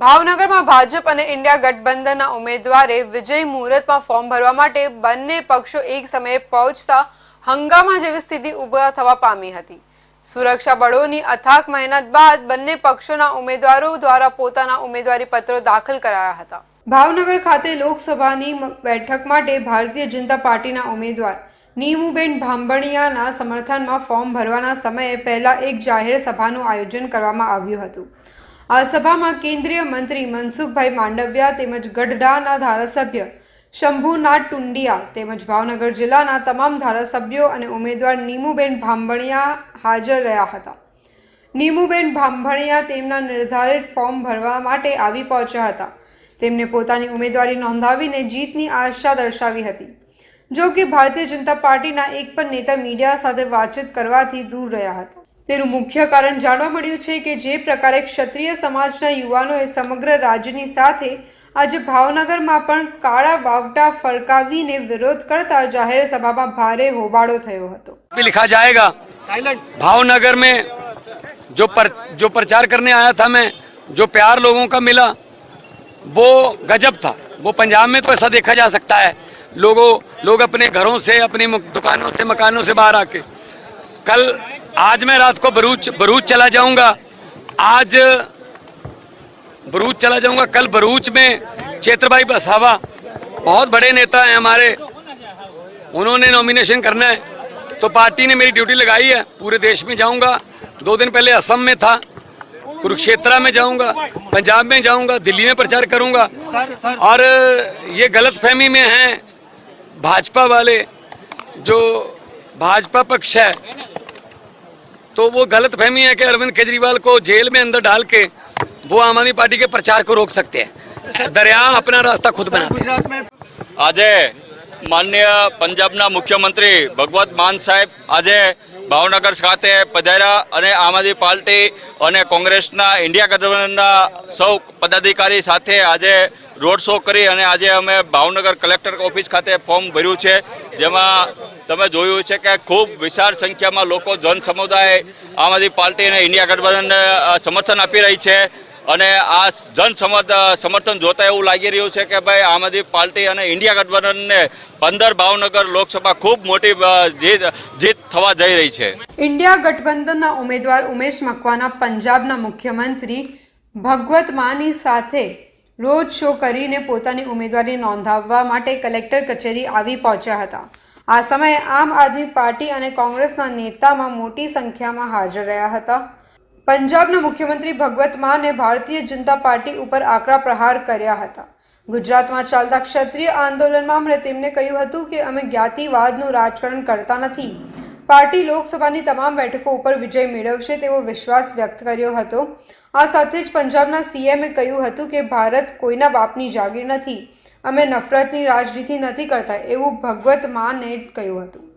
ભાવનગરમાં ભાજપ અને ઇન્ડિયા ગઠબંધનના ઉમેદવારે વિજય મુહૂર્તમાં ફોર્મ ભરવા માટે બંને પક્ષો એક સમયે પહોંચતા હંગામા જેવી સ્થિતિ ઊભા થવા પામી હતી. સુરક્ષા બળોની અથાક મહેનત બાદ બંને પક્ષોના ઉમેદવારો દ્વારા પોતાના ઉમેદવારી પત્રો દાખલ કરાયા હતા. ભાવનગર ખાતે લોકસભાની બેઠક માટે ભારતીય જનતા પાર્ટીના ઉમેદવાર નીમુબેન ભાંભણિયાના સમર્થનમાં ફોર્મ ભરવાના સમયે પહેલા એક જાહેર સભાનું આયોજન કરવામાં આવ્યું હતું. આ સભામાં કેન્દ્રીય મંત્રી મનસુખભાઈ માંડવિયા તેમજ ગઢડાના ધારાસભ્ય શંભુનાથ ટુંડિયા તેમજ ભાવનગર જિલ્લાના તમામ ધારાસભ્યો અને ઉમેદવાર નીમુબેન ભાંભણિયા હાજર રહ્યા હતા. નીમુબેન ભાંભણિયા તેમના નિર્ધારિત ફોર્મ ભરવા માટે આવી પહોંચ્યા હતા. તેમને પોતાની ઉમેદવારી નોંધાવીને જીતની આશા દર્શાવી હતી. જો કે ભારતીય જનતા પાર્ટીના એક પણ નેતા મીડિયા સાથે વાતચીત કરવાથી દૂર રહ્યા હતા. તેનું મુખ્ય કારણ જાણવા મળ્યું છે કે જે પ્રકારે ક્ષત્રિય સમાજના યુવાનોએ સમગ્ર રાજ્યની સાથે આજે ભાવનગરમાં પણ કાળા વાવટા ફરકાવીને વિરોધ કરતા જાહેર સભામાં ભારે હોબાળો થયો હતો भी लिखा जाएगा भावनगर में जो पर जो प्रचार करने आया था मैं जो प्यार लोगों का मिला वो गजब था वो पंजाब में तो ऐसा देखा जा सकता है लोगों लोग अपने घरों से अपनी मुक- दुकानों से मकानों से बाहर आके कल आज मैं रात को भरूच भरूच चला जाऊँगा। आज भरूच चला जाऊँगा। कल भरूच में क्षेत्र भाई बसावा बहुत बड़े नेता हैं हमारे। उन्होंने नॉमिनेशन करना है। तो पार्टी ने मेरी ड्यूटी लगाई है। पूरे देश में जाऊँगा। दो दिन पहले असम में था। कुरुक्षेत्रा में जाऊँगा। पंजाब में जाऊँगा। दिल्ली में प्रचार करूँगा। और ये गलत फहमी में हैं भाजपा वाले जो भाजपा पक्ष है। तो वो गलत फहमी है कि अरविंद केजरीवाल को जेल में अंदर डाल के वो आम आदमी पार्टी के प्रचार को रोक सकते हैं दरिया अपना रास्ता खुद बनाते हैं આજે માનનીય પંજાબના મુખ્યમંત્રી ભગવત માન સાહેબ આજે ભાવનગર ખાતે પધાર્યા અને આમ આદમી પાર્ટી અને કોંગ્રેસના ઇન્ડિયા ગઠબંધનના સૌ પદાધિકારી સાથે આજે રોડ શો કરી અને આજે અમે ભાવનગર કલેક્ટર ઓફિસ ખાતે ફોર્મ ભર્યું છે, જેમાં તમે જોયું છે કે ખૂબ વિશાળ સંખ્યામાં લોકો જન સમુદાય આમ આદમી પાર્ટી અને ઇન્ડિયા ગઠબંધનને સમર્થન આપી રહી છે અને આ જન સમર્થ સમર્થન જોતા એવું લાગી રહ્યું છે કે ભાઈ આમ આદમી પાર્ટી અને ઇન્ડિયા ગઠબંધનને પંદર ભાવનગર લોકસભા ખૂબ મોટી જીત થવા જઈ રહી છે. ઇન્ડિયા ગઠબંધનના ઉમેદવાર ઉમેશ મકવાના પંજાબના મુખ્યમંત્રી ભગવત માની સાથે રોડ શો કરીને પોતાની ઉમેદવારી નોંધાવવા માટે કલેક્ટર કચેરી આવી પહોંચ્યા હતા. આ સમયે આમ આદમી પાર્ટી અને કોંગ્રેસના નેતામાં મોટી સંખ્યામાં હાજર રહ્યા હતા. પંજાબના મુખ્યમંત્રી ભગવત માને ભારતીય જનતા પાર્ટી ઉપર આકરા પ્રહાર કર્યા હતા. ગુજરાતમાં ચાલતા ક્ષત્રિય આંદોલનમાં તેમણે કહ્યું હતું કે અમે જ્ઞાતિવાદનું રાજકારણ કરતા નથી. પાર્ટી લોકસભાની તમામ બેઠકો ઉપર વિજય મેળવશે તેવો વિશ્વાસ વ્યક્ત કર્યો હતો. આ સાથે જ પંજાબના સીએમએ કહ્યું હતું કે ભારત કોઈના બાપની જાગીર નથી. અમે નફરતની રાજનીતિ નથી કરતા, એવું ભગવત માને કહ્યું હતું.